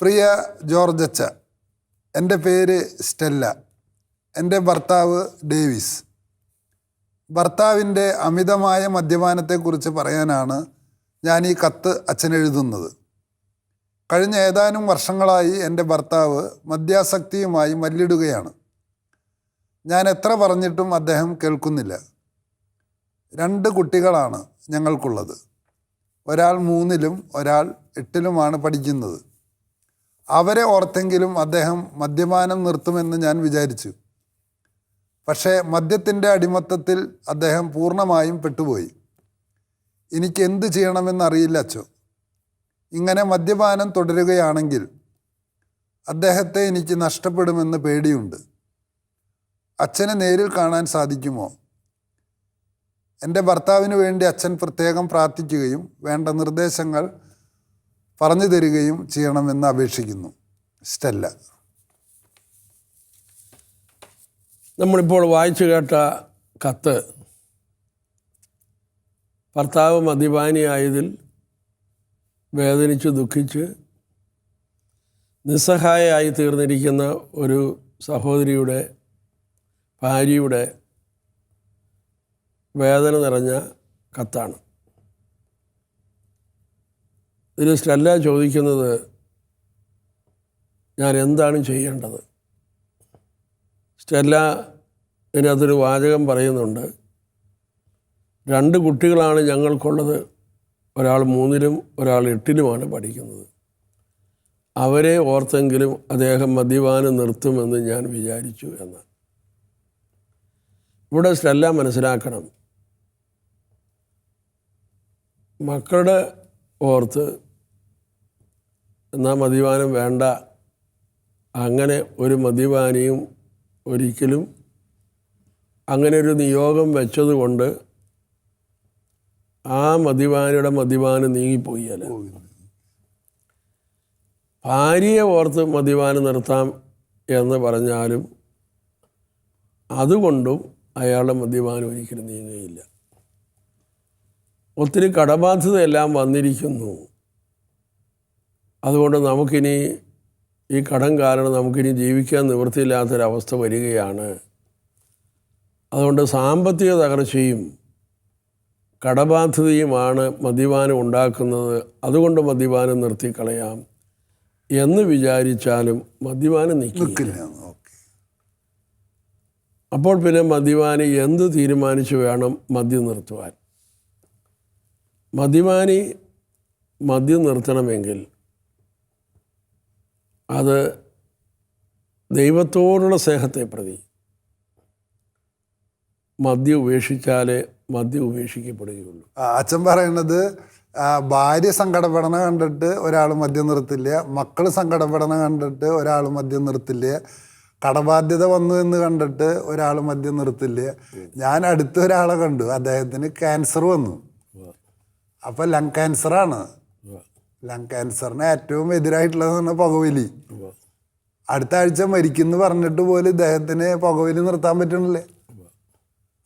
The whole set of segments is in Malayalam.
പ്രിയ ജോർജച്ച എന്റെ പേര് സ്റ്റെല്ല. എന്റെ ഭർത്താവ് ഡേവിസ്. ഭർത്താവിന്റെ അമിതമായ മദ്യപാനത്തെക്കുറിച്ച് പറയാനാണ് ഞാൻ ഈ കത്ത് അച്ഛനെഴുതുന്നത്. കഴിഞ്ഞ ഏതാനും വർഷങ്ങളായി എന്റെ ഭർത്താവ് മദ്യാസക്തിയുമായി മല്ലിടുകയാണ്. ഞാൻ എത്ര പറഞ്ഞിട്ടും അദ്ദേഹം കേൾക്കുന്നില്ല. രണ്ട് കുട്ടികളാണ് ഞങ്ങൾക്കുള്ളത്. ഒരാൾ മൂന്നിലും ഒരാൾ എട്ടിലുമാണ് പഠിക്കുന്നത്. അവരെ ഓർത്തെങ്കിലും അദ്ദേഹം മദ്യപാനം നിർത്തുമെന്ന് ഞാൻ വിചാരിച്ചു. പക്ഷേ മദ്യത്തിന്റെ അടിമത്തത്തിൽ അദ്ദേഹം പൂർണമായും പെട്ടുപോയി. എനിക്ക് എന്ത് ചെയ്യണമെന്നറിയില്ല അച്ചോ ഇങ്ങനെ മദ്യപാനം തുടരുകയാണെങ്കിൽ അദ്ദേഹത്തെ എനിക്ക് നഷ്ടപ്പെടുമെന്ന് പേടിയുണ്ട്. അച്ഛനെ നേരിൽ കാണാൻ സാധിക്കുമോ? എന്റെ ഭർത്താവിന് വേണ്ടി അച്ഛൻ പ്രത്യേകം പ്രാർത്ഥിക്കുകയും വേണ്ട നിർദ്ദേശങ്ങൾ പറഞ്ഞു തരികയും ചെയ്യണമെന്ന് അപേക്ഷിക്കുന്നു. സ്റ്റെല്ല. നമ്മളിപ്പോൾ വായിച്ചു കേട്ട കത്ത് ഭർത്താവ് മദ്യപാനിയായതിൽ വേദനിച്ച് ദുഃഖിച്ച് നിസ്സഹായയായി തീർന്നിരിക്കുന്ന ഒരു സഹോദരിയുടെ ഭാര്യയുടെ വേദന നിറഞ്ഞ കത്താണ്. ഇതിൽ സ്റ്റെല്ല ചോദിക്കുന്നത് ഞാൻ എന്താണ് ചെയ്യേണ്ടത്? സ്റ്റെല്ല ഇതിനകത്തൊരു വാചകം പറയുന്നുണ്ട്. രണ്ട് കുട്ടികളാണ് ഞങ്ങൾക്കുള്ളത്. ഒരാൾ മൂന്നിലും ഒരാൾ എട്ടിലുമാണ് പഠിക്കുന്നത്. അവരെ ഓർത്തെങ്കിലും അദ്ദേഹം മദ്യപാനം നിർത്തുമെന്ന് ഞാൻ വിചാരിച്ചു എന്ന്. ഇവിടെ സ്റ്റെല്ല മനസ്സിലാക്കണം. മക്കളുടെ ഓർത്ത് എന്നാൽ മദ്യപാനം വേണ്ട. അങ്ങനെ ഒരു മദ്യപാനിയും ഒരിക്കലും അങ്ങനെ ഒരു നിയോഗം വെച്ചതുകൊണ്ട് ആ മദ്യപാനിയുടെ മദ്യപാനം നീങ്ങിപ്പോയല്ല. ഭാര്യയെ ഓർത്ത് മദ്യപാനം നിർത്താം എന്ന് പറഞ്ഞാലും അതുകൊണ്ടും അയാളുടെ മദ്യപാനം ഒരിക്കലും നീങ്ങുകയില്ല. ഒത്തിരി കടബാധ്യതയെല്ലാം വന്നിരിക്കുന്നു. അതുകൊണ്ട് നമുക്കിനി ഈ കടം കാരണം നമുക്കിനി ജീവിക്കാൻ നിവൃത്തിയില്ലാത്തൊരവസ്ഥ വരികയാണ്. അതുകൊണ്ട് സാമ്പത്തിക തകർച്ചയും കടബാധ്യതയുമാണ് മദ്യപാനം ഉണ്ടാക്കുന്നത്. അതുകൊണ്ട് മദ്യപാനം നിർത്തിക്കളയാം എന്ന് വിചാരിച്ചാലും മദ്യപാനം നിൽക്കില്ല. അപ്പോൾ പിന്നെ മദ്യപാനി എന്ത് തീരുമാനിച്ചു വേണം മദ്യം നിർത്തുവാൻ? മദ്യപാനി മദ്യം നിർത്തണമെങ്കിൽ അത് ദൈവത്തോടുള്ള സ്നേഹത്തെ പ്രതി. മദ്യം ഉപേക്ഷിച്ചാലേ മദ്യം ഉപേക്ഷിക്കപ്പെടുകയുള്ളൂ. അച്ഛൻ പറയുന്നത് ഭാര്യ സങ്കടപ്പെടണ കണ്ടിട്ട് ഒരാൾ മദ്യം നിർത്തില്ല മക്കൾ സങ്കടപ്പെടണ കണ്ടിട്ട് ഒരാൾ മദ്യം നിർത്തില്ല കടബാധ്യത വന്നു എന്ന് കണ്ടിട്ട് ഒരാൾ മദ്യം നിർത്തില്ല. ഞാൻ അടുത്ത ഒരാളെ കണ്ടു അദ്ദേഹത്തിന് ക്യാൻസർ വന്നു. അപ്പോൾ ലങ് ക്യാൻസറാണ് ലങ് ക്യാൻസറിന് ഏറ്റവും എതിരായിട്ടുള്ളതാണ് പുകവലി. അടുത്ത ആഴ്ച മരിക്കുന്നു പറഞ്ഞിട്ട് പോലും ഇദ്ദേഹത്തിന് പുകവലി നിർത്താൻ പറ്റണില്ലേ.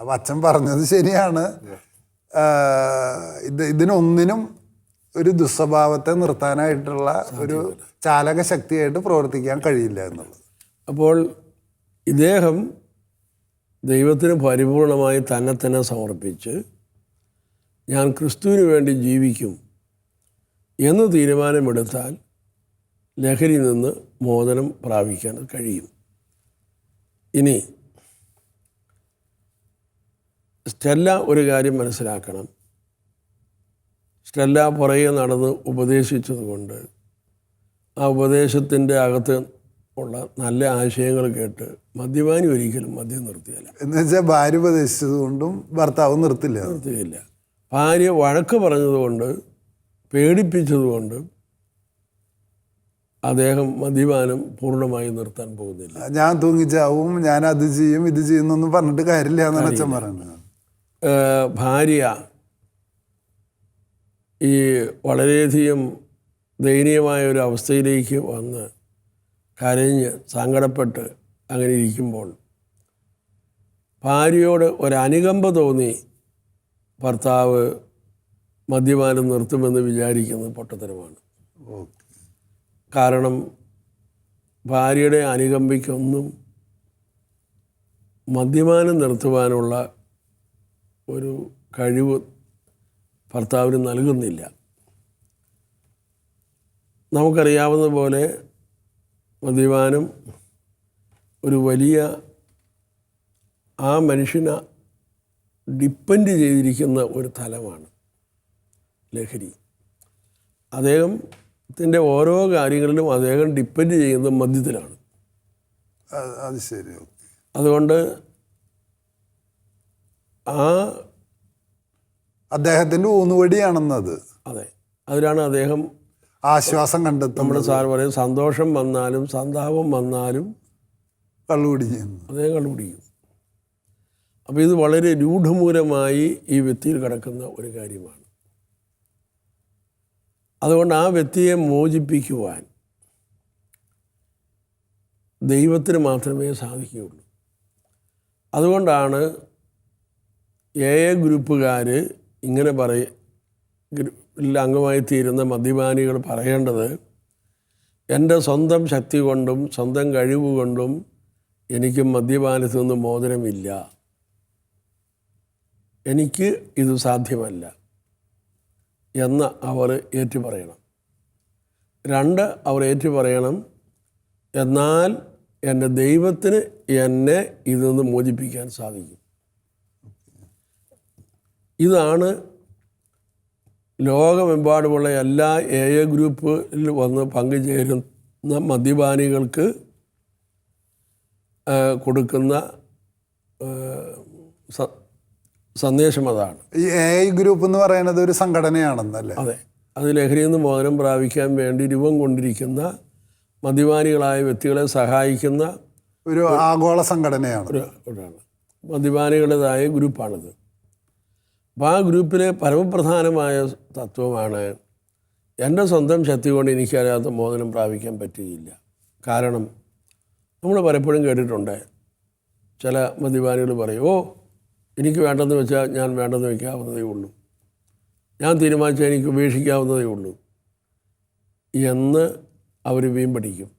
അപ്പം അച്ഛൻ പറഞ്ഞത് ശരിയാണ്. ഇത് ഇതിനൊന്നിനും ഒരു ദുസ്വഭാവത്തെ നിർത്താനായിട്ടുള്ള ഒരു ചാലക ശക്തിയായിട്ട് പ്രവർത്തിക്കാൻ കഴിയില്ല എന്നുള്ളത്. അപ്പോൾ ഇദ്ദേഹം ദൈവത്തിന് പരിപൂർണമായി തന്നെ തന്നെ സമർപ്പിച്ച് ഞാൻ ക്രിസ്തുവിന് വേണ്ടി ജീവിക്കും എന്ന് തീരുമാനമെടുത്താൽ ലഹരി നിന്ന് മോചനം പ്രാപിക്കാൻ കഴിയും. ഇനി സ്റ്റെല്ല ഒരു കാര്യം മനസ്സിലാക്കണം. സ്റ്റെല്ല പുറകെ നടന്ന് ഉപദേശിച്ചതുകൊണ്ട് ആ ഉപദേശത്തിന്റെ അകത്ത് ഉള്ള നല്ല ആശയങ്ങൾ കേട്ട് മദ്യപാനി ഒരിക്കലും മദ്യം നിർത്തിയില്ല. എന്ന് വെച്ചാൽ ഭാര്യ ഉപദേശിച്ചത് കൊണ്ടും ഭർത്താവ് നിർത്തില്ല. നിർത്തിയില്ല. ഭാര്യ വഴക്ക് പറഞ്ഞതുകൊണ്ട് പേടിപ്പിച്ചതുകൊണ്ട് അദ്ദേഹം മദ്യപാനം പൂർണമായി നിർത്താൻ പോകുന്നില്ല. ഞാൻ തൂങ്ങിച്ചാവും ഞാൻ അത് ചെയ്യും ഇത് ചെയ്യുന്നൊന്നും പറഞ്ഞിട്ട് കാര്യമില്ല എന്നാണ് അച്ഛൻ പറയുന്നത്. ഭാര്യ ഈ വളരെയധികം ദയനീയമായ ഒരു അവസ്ഥയിലേക്ക് വന്ന് കരഞ്ഞ് സങ്കടപ്പെട്ട് അങ്ങനെ ഇരിക്കുമ്പോൾ ഭാര്യയോട് ഒരനുകമ്പ തോന്നി. ഭർത്താവ് മദ്യപാനം നിർത്തുമെന്ന് വിചാരിക്കുന്നത് പൊട്ടത്തരമാണ്. കാരണം ഭാര്യയുടെ അനുകമ്പയ്ക്കൊന്നും മദ്യപാനം നിർത്തുവാനുള്ള ഒരു കഴിവ് ഭർത്താവിന് നൽകുന്നില്ല. നമുക്കറിയാവുന്ന പോലെ മദ്യപാനം ഒരു വലിയ ആ മനുഷ്യനെ ഡിപ്പെൻഡ് ചെയ്തിരിക്കുന്ന ഒരു തലമാണ്. ലഹരി. അദ്ദേഹത്തിന്റെ ഓരോ കാര്യങ്ങളിലും അദ്ദേഹം ഡിപ്പെൻഡ് ചെയ്യുന്നത് മദ്യത്തിലാണ്. അത് ശരി അതുകൊണ്ട് ആ അദ്ദേഹത്തിന്റെ ഊന്നുവടിയാണെന്നത്. അതെ. അതിലാണ് അദ്ദേഹം ആശ്വാസം കണ്ടെത്തും നമ്മുടെ സാർ പറയും സന്തോഷം വന്നാലും സന്താപം വന്നാലും കള്ളുപിടിക്കും അദ്ദേഹം കള്ളുപിടിക്കും അപ്പോൾ ഇത് വളരെ രൂഢമൂലമായി ഈ വ്യക്തിയിൽ കിടക്കുന്ന ഒരു കാര്യമാണ്. അതുകൊണ്ട് ആ വ്യക്തിയെ മോചിപ്പിക്കുവാൻ ദൈവത്തിന് മാത്രമേ സാധിക്കുകയുള്ളൂ. അതുകൊണ്ടാണ് എ എ ഗ്രൂപ്പുകാർ ഇങ്ങനെ പറയ അംഗമായി തീരുന്ന മദ്യപാനികൾ പറയേണ്ടത് എന്റെ സ്വന്തം ശക്തി കൊണ്ടും സ്വന്തം കഴിവ് കൊണ്ടും എനിക്ക് മദ്യപാനത്തിൽ നിന്ന് മോചനമില്ല. എനിക്ക് ഇത് സാധ്യമല്ല. എന്ന് അവർ ഏറ്റു പറയണം രണ്ട് അവർ ഏറ്റുപറയണം എന്നാൽ എന്റെ ദൈവത്തിന് എന്നെ ഇതിൽ നിന്ന് മോചിപ്പിക്കാൻ സാധിക്കും. ഇതാണ് ലോകമെമ്പാടുമുള്ള എല്ലാ എ എ ഗ്രൂപ്പിൽ വന്ന് പങ്കുചേരുന്ന മദ്യപാനികൾക്ക് കൊടുക്കുന്ന സന്ദേശം അതാണ്. ഈ എ ഐ ഗ്രൂപ്പ് എന്ന് പറയുന്നത് ഒരു സംഘടനയാണെന്നല്ലേ? അതെ. അത് ലഹരിയിൽ നിന്ന് മോചനം പ്രാപിക്കാൻ വേണ്ടി രൂപം കൊണ്ടിരിക്കുന്ന മദ്യപാനികളായ വ്യക്തികളെ സഹായിക്കുന്ന ഒരു ആഗോള സംഘടനയാണ്. ഒരു ഒരാണ് മദ്യപാനികളുടേതായ ഗ്രൂപ്പാണിത്. അപ്പോൾ ആ ഗ്രൂപ്പിലെ പരമപ്രധാനമായ തത്വമാണ് എന്റെ സ്വന്തം ശക്തി കൊണ്ട് എനിക്കറിയാത്ത മോചനം പ്രാപിക്കാൻ പറ്റുകയില്ല. കാരണം നമ്മൾ പലപ്പോഴും കേട്ടിട്ടുണ്ട്. ചില മദ്യപാനികൾ പറയും ഓ എനിക്ക് വേണ്ടെന്ന് വെച്ചാൽ ഞാൻ വേണ്ടെന്ന് വയ്ക്കാവുന്നതേ ഉള്ളൂ. ഞാൻ തീരുമാനിച്ചാൽ എനിക്ക് ഉപേക്ഷിക്കാവുന്നതേ ഉള്ളൂ. എന്ന് അവർ വീം പഠിക്കും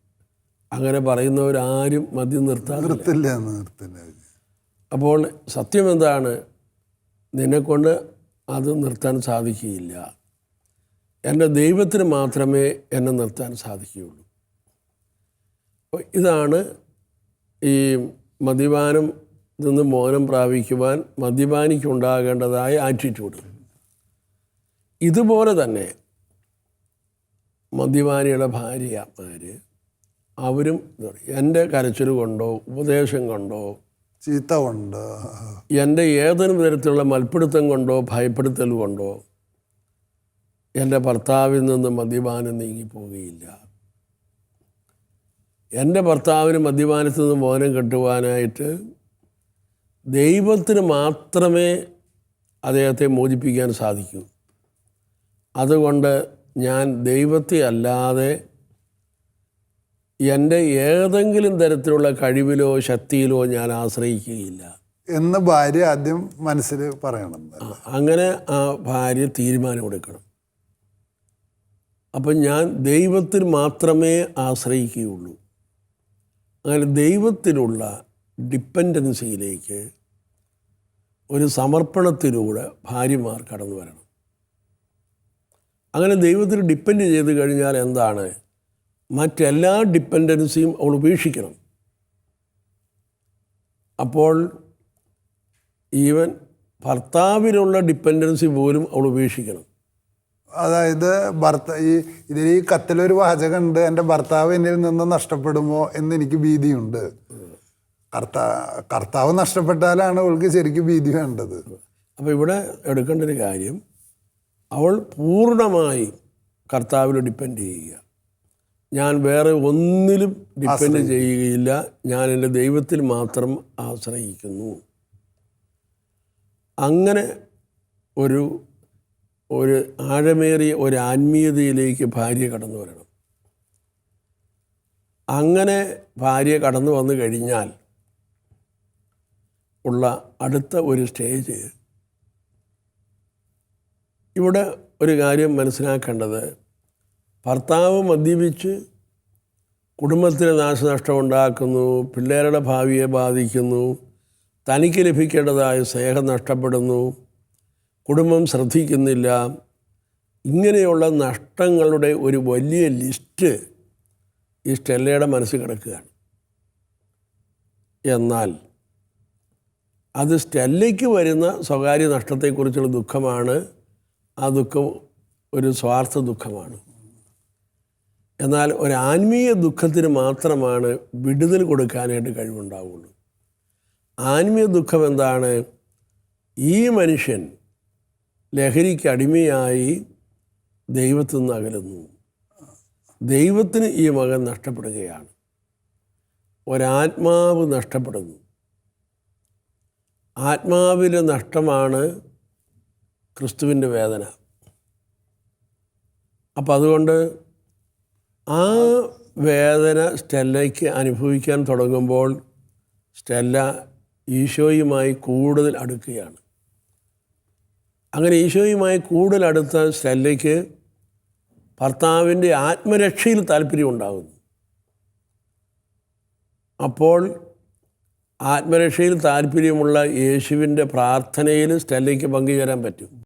അങ്ങനെ പറയുന്നവരാരും മദ്യം നിർത്താൻ നിർത്തില്ല നിർത്തില്ല. അപ്പോൾ സത്യം എന്താണ്? നിന്നെക്കൊണ്ട് അത് നിർത്താൻ സാധിക്കുകയില്ല. എന്റെ ദൈവത്തിന് മാത്രമേ എന്നെ നിർത്താൻ സാധിക്കുകയുള്ളൂ. ഇതാണ് ഈ മദ്യപാനം നിന്ന് മോചനം പ്രാപിക്കുവാൻ മദ്യപാനിക്കുണ്ടാകേണ്ടതായ ആറ്റിറ്റ്യൂഡ് ഇതുപോലെ തന്നെ മദ്യപാനിയുടെ ഭാര്യമാർ അവരും എന്റെ കരച്ചിൽ കൊണ്ടോ ഉപദേശം കൊണ്ടോ ചീത്ത കൊണ്ട് എന്റെ ഏതൊരു വിധത്തിലുള്ള മൽപ്പിടുത്തം കൊണ്ടോ ഭയപ്പെടുത്തൽ കൊണ്ടോ എന്റെ ഭർത്താവിൽ നിന്ന് മദ്യപാനം നീങ്ങിപ്പോവുകയില്ല. എന്റെ ഭർത്താവിന് മദ്യപാനത്തിൽ നിന്ന് മോനം കിട്ടുവാനായിട്ട് ദൈവത്തിന് മാത്രമേ അദ്ദേഹത്തെ മോചിപ്പിക്കാൻ സാധിക്കൂ. അതുകൊണ്ട് ഞാൻ ദൈവത്തെ അല്ലാതെ എന്റെ ഏതെങ്കിലും തരത്തിലുള്ള കഴിവിലോ ശക്തിയിലോ ഞാൻ ആശ്രയിക്കുകയില്ല. എന്ന് ഭാര്യ ആദ്യം മനസ്സിൽ പറയണം. അങ്ങനെ ആ ഭാര്യ തീരുമാനമെടുക്കണം അപ്പം ഞാൻ ദൈവത്തിൽ മാത്രമേ ആശ്രയിക്കുകയുള്ളൂ. അങ്ങനെ ദൈവത്തിലുള്ള ഡിപ്പെൻഡൻസിയിലേക്ക് ഒരു സമർപ്പണത്തിലൂടെ ഭാര്യമാർ കടന്നു വരണം. അങ്ങനെ ദൈവത്തിൽ ഡിപ്പെൻഡ് ചെയ്ത് കഴിഞ്ഞാൽ എന്താണ്? മറ്റെല്ലാ ഡിപ്പെൻഡൻസിയും അവൾ ഉപേക്ഷിക്കണം. അപ്പോൾ ഈവൻ ഭർത്താവിലുള്ള ഡിപ്പെൻഡൻസി പോലും അവൾ ഉപേക്ഷിക്കണം. അതായത് ഭർത്ത ഈ ഇതിൽ ഈ കത്തിലൊരു വാചകമുണ്ട് എന്റെ ഭർത്താവ് എന്നിൽ നിന്ന് നഷ്ടപ്പെടുമോ എന്ന് എനിക്ക് ഭീതിയുണ്ട്. കർത്താ കർത്താവ് നഷ്ടപ്പെട്ടാലാണ് അവൾക്ക് ശരിക്കും ഭീതി വേണ്ടത്. അപ്പോൾ ഇവിടെ എടുക്കേണ്ട ഒരു കാര്യം അവൾ പൂർണമായി കർത്താവിൽ ഡിപ്പെൻഡ് ചെയ്യുക. ഞാൻ വേറെ ഒന്നിലും ഡിപ്പെൻഡ് ചെയ്യുകയില്ല. ഞാൻ എന്റെ ദൈവത്തിൽ മാത്രം ആശ്രയിക്കുന്നു. അങ്ങനെ ഒരു ഒരു ആഴമേറിയ ഒരു ആത്മീയതയിലേക്ക് ഭാര്യ കടന്നു വരണം. അങ്ങനെ ഭാര്യ കടന്നു വന്നു കഴിഞ്ഞാൽ ഉള്ള അടുത്ത ഒരു സ്റ്റേജ് ഇവിടെ ഒരു കാര്യം മനസ്സിലാക്കേണ്ടത്. ഭർത്താവ് മദ്യപിച്ച് കുടുംബത്തിന് നാശനഷ്ടം ഉണ്ടാക്കുന്നു പിള്ളേരുടെ ഭാവിയെ ബാധിക്കുന്നു തനിക്ക് ലഭിക്കേണ്ടതായ സ്നേഹം നഷ്ടപ്പെടുന്നു കുടുംബം ശ്രദ്ധിക്കുന്നില്ല. ഇങ്ങനെയുള്ള നഷ്ടങ്ങളുടെ ഒരു വലിയ ലിസ്റ്റ് ഈ സ്റ്റെല്ലയുടെ മനസ്സിൽ കിടക്കുകയാണ്. എന്നാൽ അത് സ്റ്റെല്ലയ്ക്ക് വരുന്ന സ്വകാര്യ നഷ്ടത്തെക്കുറിച്ചുള്ള ദുഃഖമാണ്. ആ ദുഃഖം ഒരു സ്വാർത്ഥ ദുഃഖമാണ്. എന്നാൽ ഒരു ആത്മീയ ദുഃഖത്തിന് മാത്രമാണ് വിടുതൽ കൊടുക്കാനായിട്ട് കഴിവുണ്ടാവുള്ളൂ. ആത്മീയ ദുഃഖം എന്താണ്? ഈ മനുഷ്യൻ ലഹരിക്ക് അടിമയായി ദൈവത്തിൽ നിന്ന് അകലുന്നു. ദൈവത്തിന് ഈ മകൻ നഷ്ടപ്പെടുകയാണ്. ഒരാത്മാവ് നഷ്ടപ്പെടുന്നു. ആത്മാവിലെ നഷ്ടമാണ് ക്രിസ്തുവിന്റെ വേദന. അപ്പം അതുകൊണ്ട് ആ വേദന സ്റ്റെല്ലയ്ക്ക് അനുഭവിക്കാൻ തുടങ്ങുമ്പോൾ സ്റ്റെല്ല ഈശോയുമായി കൂടുതൽ അടുക്കുകയാണ്. അങ്ങനെ ഈശോയുമായി കൂടുതൽ അടുത്ത സ്റ്റെല്ലയ്ക്ക് ഭർത്താവിന്റെ ആത്മരക്ഷയിൽ താല്പര്യം ഉണ്ടാകുന്നു അപ്പോൾ ആത്മരക്ഷയിൽ താല്പര്യമുള്ള യേശുവിന്റെ പ്രാർത്ഥനയിൽ സ്റ്റെല്ലയ്ക്ക് പങ്കുചേരാൻ പറ്റും.